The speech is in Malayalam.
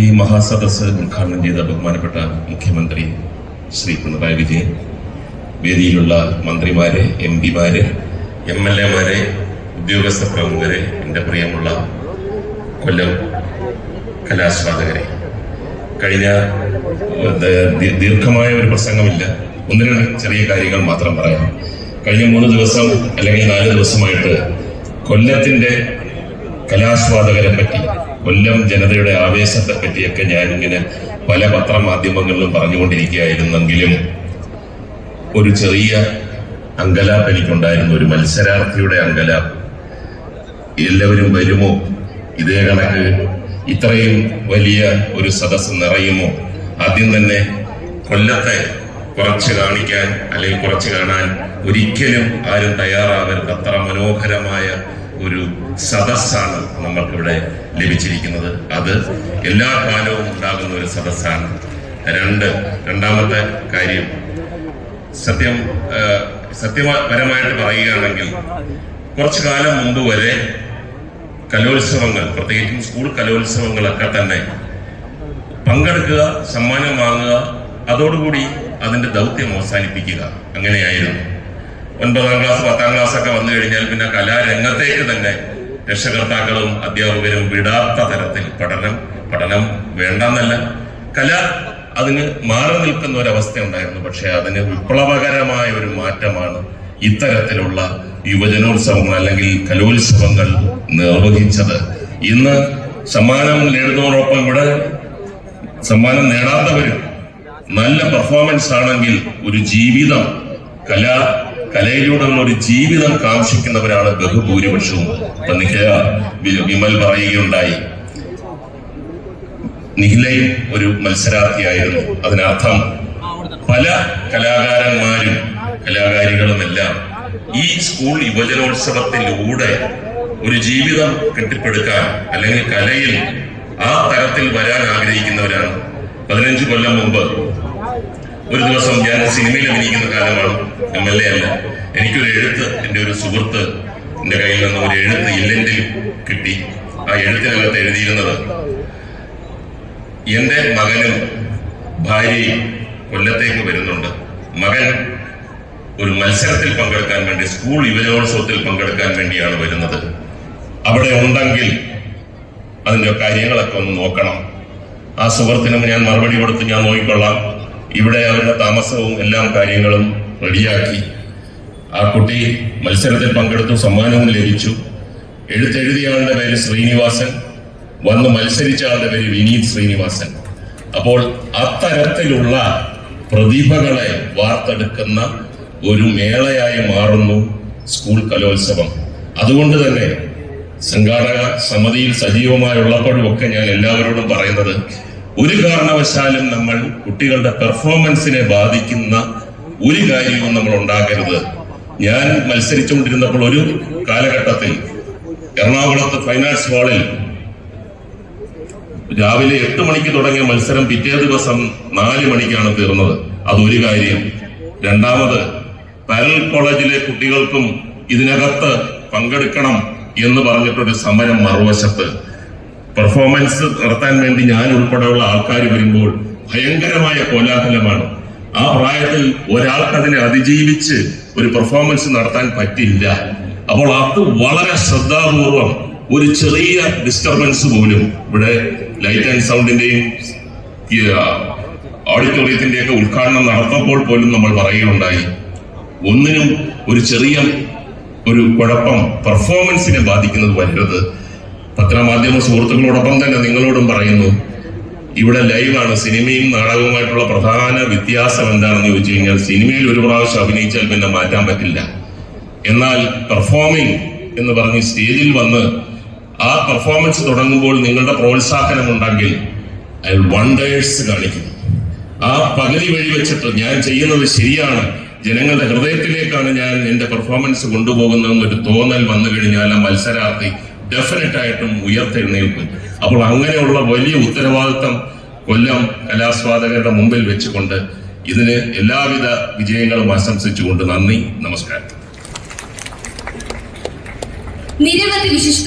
ഈ മഹാസദസ് ഉദ്ഘാടനം ചെയ്ത ബഹുമാനപ്പെട്ട മുഖ്യമന്ത്രി ശ്രീ പിണറായി വിജയൻ വേദിയിലുള്ള മന്ത്രിമാരെ എം പിമാരെ എം എൽ എമാരെ ഉദ്യോഗസ്ഥ പ്രമുഖരെ എന്റെ പ്രിയമുള്ള കൊല്ലം കലാസ്വാദകരെ. കഴിഞ്ഞ ദീർഘമായ ഒരു പ്രസംഗമില്ല. ഒന്ന് ചെറിയ കാര്യങ്ങൾ മാത്രം പറയാം. കഴിഞ്ഞ മൂന്ന് ദിവസം അല്ലെങ്കിൽ നാല് ദിവസമായിട്ട് കൊല്ലത്തിന്റെ കലാസ്വാദകരെ പറ്റി കൊല്ലം ജനതയുടെ ആവേശത്തെ പറ്റിയൊക്കെ ഞാനിങ്ങനെ പല പത്രമാധ്യമങ്ങളിലും പറഞ്ഞുകൊണ്ടിരിക്കുകയായിരുന്നെങ്കിലും ഒരു ചെറിയ അങ്കലാപ്പ് എനിക്കുണ്ടായിരുന്നു. ഒരു മത്സരാർത്ഥിയുടെ അങ്കലാപ്പ്. എല്ലാവരും വരുമോ? ഇതേ കണക്ക്. ഇത്രയും വലിയ ഒരു സദസ്സ് നിറയുമോ? ആദ്യം തന്നെ കൊല്ലത്തെ കുറച്ച് കാണിക്കാൻ അല്ലെങ്കിൽ കുറച്ച് കാണാൻ ഒരിക്കലും ആരും തയ്യാറാവരുത്. അത്ര മനോഹരമായ ഒരു സദസ്സാണ് നമ്മൾക്കിവിടെ ലഭിച്ചിരിക്കുന്നത്. അത് എല്ലാ കാലവും ഉണ്ടാകുന്ന ഒരു സദസ്സാണ്. രണ്ട് രണ്ടാമത്തെ കാര്യം സത്യം സത്യപരമായിട്ട് പറയുകയാണെങ്കിൽ കുറച്ചു കാലം മുമ്പ് വരെ കലോത്സവങ്ങൾ പ്രത്യേകിച്ചും സ്കൂൾ കലോത്സവങ്ങളൊക്കെ തന്നെ പങ്കെടുക്കുക സമ്മാനം വാങ്ങുക അതോടുകൂടി അതിന്റെ ദൗത്യം അവസാനിപ്പിക്കുക. അങ്ങനെയായിരുന്നു. ഒൻപതാം ക്ലാസ് പത്താം ക്ലാസ് ഒക്കെ വന്നു കഴിഞ്ഞാൽ പിന്നെ കലാരംഗത്തേക്ക് തന്നെ രക്ഷകർത്താക്കളും അധ്യാപകരും വിടാത്ത തരത്തിൽ പഠനം പഠനം വേണ്ടെന്നല്ല. കല അതിന് മാറി നിൽക്കുന്ന ഒരവസ്ഥ ഉണ്ടായിരുന്നു. പക്ഷെ അതിന് വിപ്ലവകരമായ ഒരു മാറ്റമാണ് ഇത്തരത്തിലുള്ള യുവജനോത്സവങ്ങൾ അല്ലെങ്കിൽ കലോത്സവങ്ങൾ നിർവഹിച്ചത്. ഇന്ന് സമ്മാനം നേടുന്നതോടൊപ്പം ഇവിടെ സമ്മാനം നേടാത്തവരും നല്ല പെർഫോമൻസ് ആണെങ്കിൽ ഒരു ജീവിതം കല കലയിലൂടെയുള്ള ഒരു ജീവിതം കാക്ഷിക്കുന്നവരാണ് ബഹുഭൂരിപക്ഷവും. വി- വിമൽ പറയുകയുണ്ടായി. നിഖിലയും ഒരു മത്സരാർത്ഥിയായിരുന്നു. അതിനർത്ഥം പല കലാകാരന്മാരും കലാകാരികളും എല്ലാം ഈ സ്കൂൾ യുവജനോത്സവത്തിലൂടെ ഒരു ജീവിതം കെട്ടിപ്പടുക്കാൻ അല്ലെങ്കിൽ കലയിൽ ആ തരത്തിൽ വരാൻ ആഗ്രഹിക്കുന്നവരാണ്. പതിനഞ്ച് കൊല്ലം മുമ്പ് ഒരു ദിവസം ഞാൻ സിനിമയിൽ അഭിനയിക്കുന്ന കാലമാണ് എം എൽ എ അല്ല. എനിക്കൊരു എഴുത്ത് എന്റെ ഒരു സുഹൃത്ത് എന്റെ കയ്യിൽ നിന്ന് ഒരു എഴുത്ത് ഇല്ലെങ്കിൽ കിട്ടി. ആ എഴുത്തിനകത്ത് എഴുതിയിരുന്നത് എന്റെ മകനും ഭാര്യയും കൊല്ലത്തേക്ക് വരുന്നുണ്ട്. മകൻ ഒരു മത്സരത്തിൽ പങ്കെടുക്കാൻ വേണ്ടി സ്കൂൾ യുവജനോത്സവത്തിൽ പങ്കെടുക്കാൻ വേണ്ടിയാണ് വരുന്നത്. അവിടെ ഉണ്ടെങ്കിൽ അതിന്റെ കാര്യങ്ങളൊക്കെ ഒന്ന് നോക്കണം. ആ സുഹൃത്തിനും ഞാൻ മറുപടി കൊടുത്ത് ഞാൻ നോക്കിക്കൊള്ളാം. ഇവിടെ അവരുടെ താമസവും എല്ലാം കാര്യങ്ങളും റെഡിയാക്കി. ആ കുട്ടി മത്സരത്തിൽ പങ്കെടുത്തു സമ്മാനവും ലഭിച്ചു. എഴുത്തെഴുതിയ ആളുടെ പേര് ശ്രീനിവാസൻ വന്ന് മത്സരിച്ച ആളുടെ പേര് വിനീത് ശ്രീനിവാസൻ. അപ്പോൾ അത്തരത്തിലുള്ള പ്രതിഭകളെ വാർത്തെടുക്കുന്ന ഒരു മേളയായി മാറുന്നു സ്കൂൾ കലോത്സവം. അതുകൊണ്ട് തന്നെ സംഘാടക സമിതിയിൽ സജീവമായുള്ളപ്പോഴും ഒക്കെ ഞാൻ എല്ലാവരോടും പറയുന്നത് ഒരു കാരണവശാലും നമ്മൾ കുട്ടികളുടെ പെർഫോമൻസിനെ ബാധിക്കുന്ന ഒരു കാര്യവും നമ്മൾ ഉണ്ടാക്കരുത് ഞാൻ മത്സരിച്ചുകൊണ്ടിരുന്നപ്പോൾ ഒരു കാലഘട്ടത്തിൽ എറണാകുളത്ത് ഫൈനാൻസ് ഹാളിൽ രാവിലെ എട്ട് മണിക്ക് തുടങ്ങിയ മത്സരം പിറ്റേ ദിവസം നാല് മണിക്കാണ് തീർന്നത്. അതൊരു കാര്യം. രണ്ടാമത് പാരൽ കോളേജിലെ കുട്ടികൾക്കും ഇതിനകത്ത് പങ്കെടുക്കണം എന്ന് പറഞ്ഞിട്ടൊരു സമരം മറുവശത്ത്. പെർഫോമൻസ് നടത്താൻ വേണ്ടി ഞാൻ ഉൾപ്പെടെയുള്ള ആൾക്കാർ വരുമ്പോൾ ഭയങ്കരമായ കോലാഹലമാണ്. ആ പ്രായത്തിൽ ഒരാൾക്ക് അതിനെ അതിജീവിച്ച് ഒരു പെർഫോമൻസ് നടത്താൻ പറ്റില്ല അപ്പോൾ അത് വളരെ ശ്രദ്ധാപൂർവം ഒരു ചെറിയ ഡിസ്റ്റർബൻസ് പോലും ഇവിടെ ലൈറ്റ് ആൻഡ് സൗണ്ടിന്റെയും ഓഡിറ്റോറിയത്തിന്റെ ഒക്കെ ഉദ്ഘാടനം നടത്തുമ്പോൾ പോലും നമ്മൾ പറയുകയുണ്ടായി. ഒന്നിനും ഒരു ചെറിയ ഒരു കുഴപ്പം പെർഫോമൻസിനെ ബാധിക്കുന്നത് വരരുത്. പത്രമാധ്യമ സുഹൃത്തുക്കളോടൊപ്പം തന്നെ നിങ്ങളോടും പറയുന്നു ഇവിടെ ലൈവാണ്. സിനിമയും നാടകവുമായിട്ടുള്ള പ്രധാന വ്യത്യാസം എന്താണെന്ന് ചോദിച്ചു കഴിഞ്ഞാൽ സിനിമയിൽ ഒരു പ്രാവശ്യം അഭിനയിച്ചാൽ പിന്നെ മാറ്റാൻ പറ്റില്ല. എന്നാൽ പെർഫോമിംഗ് എന്ന് പറഞ്ഞ് സ്റ്റേജിൽ വന്ന് ആ പെർഫോമൻസ് തുടങ്ങുമ്പോൾ നിങ്ങളുടെ പ്രോത്സാഹനം ഉണ്ടെങ്കിൽ അയാൾ വണ്ടേഴ്സ് കാണിക്കുന്നു. ആ പകുതി വഴി വെച്ചിട്ട് ഞാൻ ചെയ്യുന്നത് ശരിയാണ്. ജനങ്ങളുടെ ഹൃദയത്തിലേക്കാണ് ഞാൻ എന്റെ പെർഫോമൻസ് കൊണ്ടുപോകുന്നതെന്നൊരു തോന്നൽ വന്നു കഴിഞ്ഞാൽ ആ മത്സരാർത്ഥി ഡെഫിനറ്റ് ആയിട്ടും ഉയർത്തെഴുന്നേൽക്കും അപ്പോൾ അങ്ങനെയുള്ള വലിയ ഉത്തരവാദിത്തം കൊല്ലം കലാസ്വാദകരുടെ മുമ്പിൽ വെച്ചുകൊണ്ട് ഇതിന് എല്ലാവിധ വിജയങ്ങളും ആശംസിച്ചുകൊണ്ട് നന്ദി നമസ്കാരം. നിരവധി വിശിഷ്ട